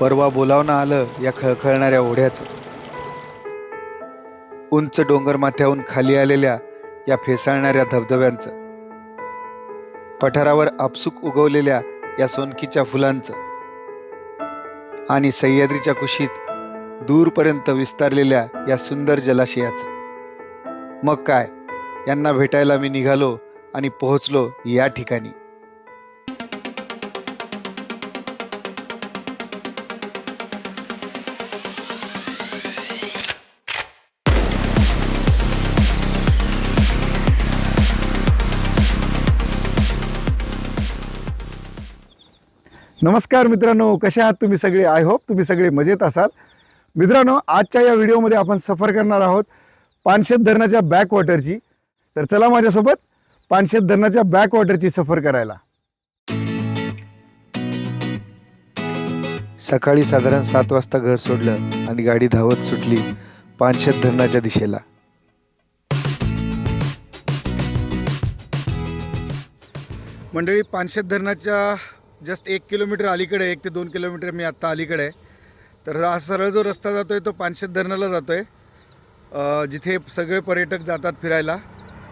परवा बोलावणं आलं या खळखळणाऱ्या ओढ्याचं. उंच डोंगर माथ्याहून खाली आलेल्या या फेसाळणाऱ्या धबधब्यांचं. पठारावर आपसूक उगवलेल्या या सोनकीच्या फुलांचं. आणि सह्याद्रीच्या कुशीत दूरपर्यंत विस्तारलेल्या या सुंदर जलाशयाचं. मग काय? यांना भेटायला मी निघालो आणि पोहोचलो या ठिकाणी. नमस्कार मित्रांनो कसे आहात तुम्ही सगळे? आय होप तुम्ही सगळे मजेत असाल. मित्रांनो आजच्या या व्हिडिओमध्ये आपण सफर करणार आहोत पानशेत धरणाच्या बॅक वॉटरची तर चला माझ्यासोबत पानशेत धरणाच्या बॅक वॉटरची सफर करायला. सकाळी साधारण सात वाजता घर सोडलं आणि गाडी धावत सुटली पानशेत धरणाच्या दिशेला. मंडळी पानशेत धरणाच्या जस्ट एक किलोमीटर अलीकडे एक ते दोन किलोमीटर मी आत्ता अलीकडे आहे. तर हा सरळ जो रस्ता जातो आहे तो पानशेत धरणाला जातो आहे जिथे सगळे पर्यटक जातात फिरायला.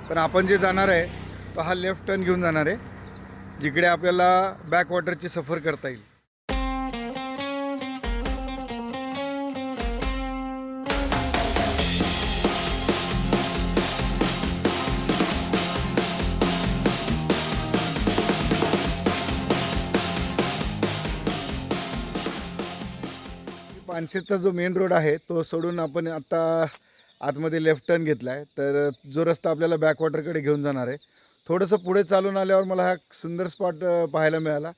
पण आपण जे जाणार आहे तो हा लेफ्ट टर्न घेऊन जाणार आहे जिकडे आपल्याला बॅकवॉटरची सफर करता येईल. पानशेतचा जो मेन रोड आहे तो सोडून आपण आता आतमध्ये लेफ्ट टर्न घेतला आहे तर जो रस्ता आपल्याला बॅकवॉटरकडे घेऊन जाणार आहे. थोडंसं पुढे चालून आल्यावर मला हा सुंदर स्पॉट पाहायला मिळाला.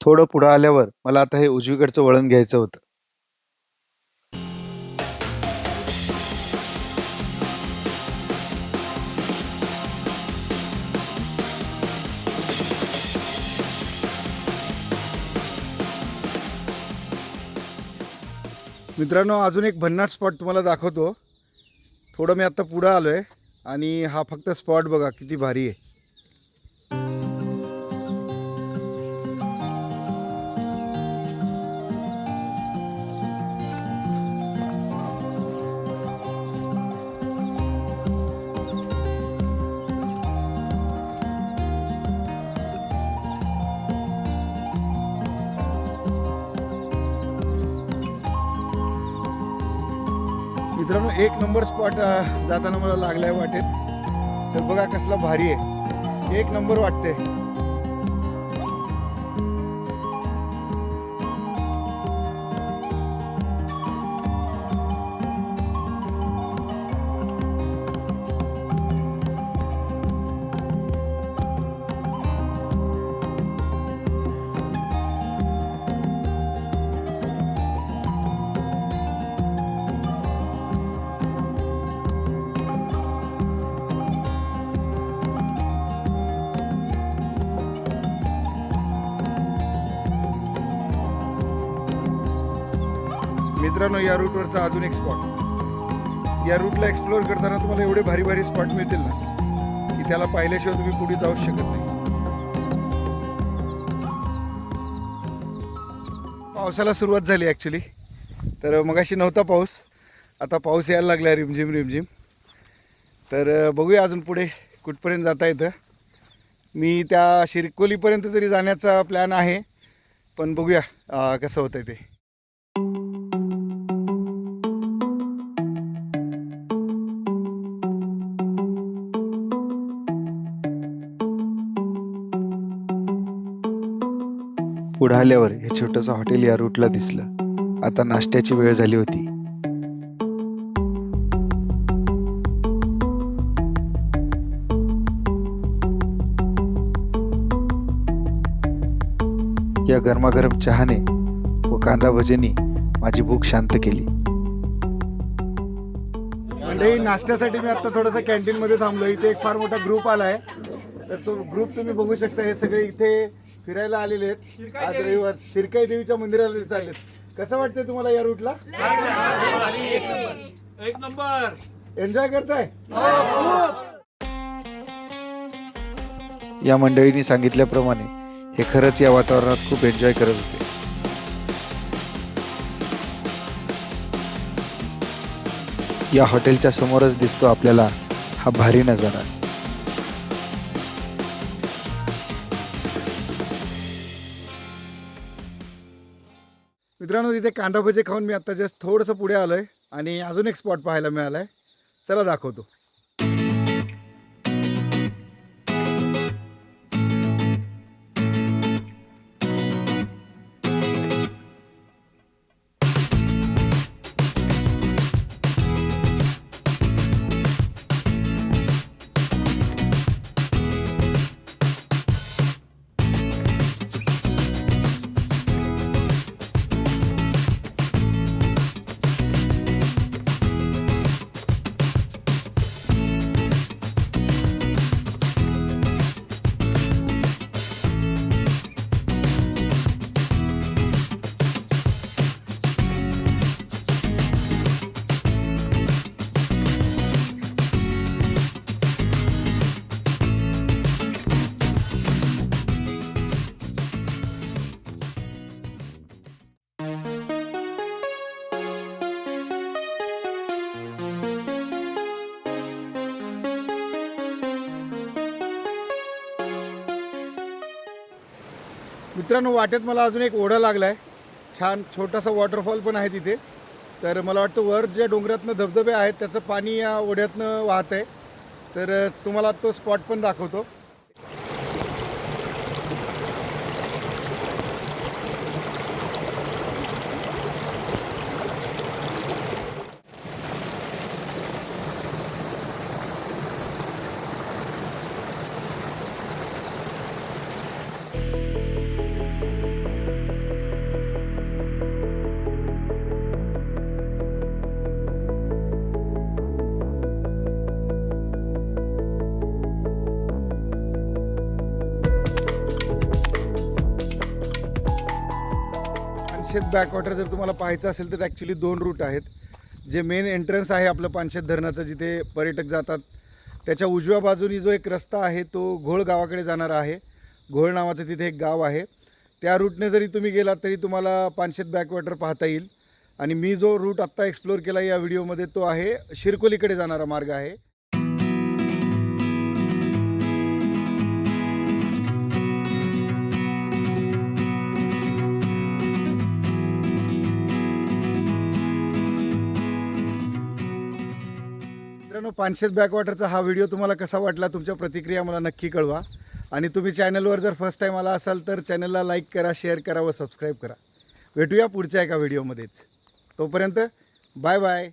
थोडं पुढं आल्यावर मला आता हे उजवीकडचं वळण घ्यायचं होतं. मित्रांनो अजून एक भन्नाट स्पॉट तुम्हाला दाखवतो. थोडं मी आत्ता पुढं आलो आहे आणि हा फक्त स्पॉट बघा किती भारी आहे. मित्रांनो एक नंबर स्पॉट जाताना मला लागलाय वाटेत. तर बघा कसला भारी आहे. एक नंबर वाटते मित्रांनो या रूटवरचा अजून एक स्पॉट या रूटला एक्सप्लोअर करताना तुम्हाला एवढे भारी भारी स्पॉट मिळतील ना की त्याला पाहिल्याशिवाय तुम्ही पुढे जाऊच शकत नाही. पावसाला सुरुवात झाली ॲक्च्युली तर मगाशी नव्हता पाऊस. आता पाऊस यायला लागला रिमझिम रिमझिम. तर बघूया अजून पुढे कुठपर्यंत जाता येतं. मी त्या शिरकोलीपर्यंत तरी जाण्याचा प्लॅन आहे. पण बघूया कसं होतं ते. पुढं आल्यावर हे छोटंसं हॉटेल या रूटला दिसलं. आता नाश्त्याची वेळ झाली होती. या गरमागरम चहाने व कांदा भजींनी माझी भूक शांत केली. मंडळी नाश्त्यासाठी मी आता थोडंसं कॅन्टीनमध्ये थांबलो. इथे एक फार मोठा ग्रुप आला आहे तर तो ग्रुप तुम्ही बघू शकता हे सगळे इथे फिरायला आलेले आहेत. आज रविवार. शिरकाई देवीच्या मंदिराला चाललेत. कसं वाटतंय तुम्हाला या रूटला एक नंबर. एन्जॉय करताय? या मंडळींनी सांगितल्याप्रमाणे हे खरंच या वातावरणात खूप एन्जॉय करत होते. या हॉटेलच्या समोरच दिसतो आपल्याला हा भारी नजारा. मित्रांनो तिथे कांदा भजे खाऊन मी आता जस्ट थोडंसं पुढे आलोय आणि अजून एक स्पॉट पाहायला मिळालाय. चला दाखवतो. मित्रांनो वाटेत मला अजून एक ओढा लागला आहे छान छोटासा वॉटरफॉल पण आहे तिथे. तर मला वाटतं वर ज्या डोंगरातनं धबधबे आहेत त्याचं पाणी या ओढ्यातनं वाहत आहे तर तुम्हाला तो स्पॉट पण दाखवतो. पानशेत बॅकवॉटर जर तुम्हाला पाहायचं असेल तर ॲक्च्युली दोन रूट आहेत. जे मेन एंट्रन्स आहे आपलं पानशेत धरणाचं जिथे पर्यटक जातात. त्याच्या उजव्या बाजूनी जो एक रस्ता आहे तो घोळ गावाकडे जाणारा आहे. घोळ नावाचं तिथे एक गाव आहे. त्या रूटने जरी तुम्ही गेलात तरी तुम्हाला पानशेत बॅकवॉटर पाहता येईल. आणि मी जो रूट आत्ता एक्सप्लोअर केला या व्हिडिओमध्ये तो आहे शिरकोलीकडे जाणारा मार्ग आहे. मित्रांनो पानशेत बॅकवॉटरचा हा व्हिडिओ तुम्हाला कसा वाटला तुमच्या प्रतिक्रिया मला नक्की कळवा. आणि तुम्ही चॅनलवर जर फर्स्ट टाईम आला असाल तर चॅनलला लाईक करा शेअर करा व सबस्क्राईब करा. भेटूया पुढच्या एका व्हिडिओमध्येच. तोपर्यंत बाय बाय